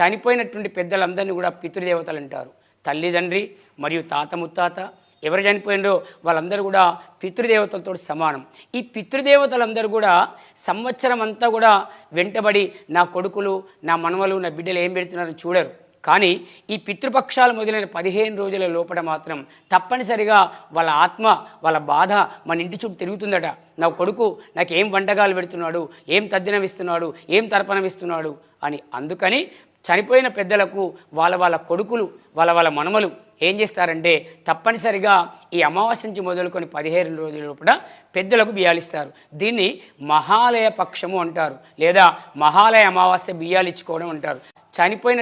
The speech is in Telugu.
చనిపోయినటువంటి పెద్దలందరినీ కూడా పితృదేవతలు అంటారు. తల్లిదండ్రి మరియు తాత ముత్తాత ఎవరు చనిపోయినరో వాళ్ళందరూ కూడా పితృదేవతలతో సమానం. ఈ పితృదేవతలందరూ కూడా సంవత్సరం అంతా కూడా వెంటబడి నా కొడుకులు నా మనవలు నా బిడ్డలు ఏం పెడుతున్నారని చూడరు. కానీ ఈ పితృపక్షాలు మొదలైన పదిహేను రోజుల లోపల మాత్రం తప్పనిసరిగా వాళ్ళ ఆత్మ వాళ్ళ బాధ మన ఇంటి చుట్టూ తిరుగుతుందట. నా కొడుకు నాకు ఏం వంటకాలు పెడుతున్నాడు ఏం తద్దినం ఇస్తున్నాడు ఏం తర్పణం ఇస్తున్నాడు అని. అందుకని చనిపోయిన పెద్దలకు వాళ్ళ వాళ్ళ కొడుకులు వాళ్ళ వాళ్ళ మనమలు ఏం చేస్తారంటే తప్పనిసరిగా ఈ అమావాస్య నుంచి మొదలుకొని పదిహేను రోజుల లోపల పెద్దలకు బియ్యాలిస్తారు. దీన్ని మహాలయ పక్షము అంటారు. లేదా మహాలయ అమావాస్య బియ్యాలు ఇచ్చుకోవడం అంటారు. చనిపోయిన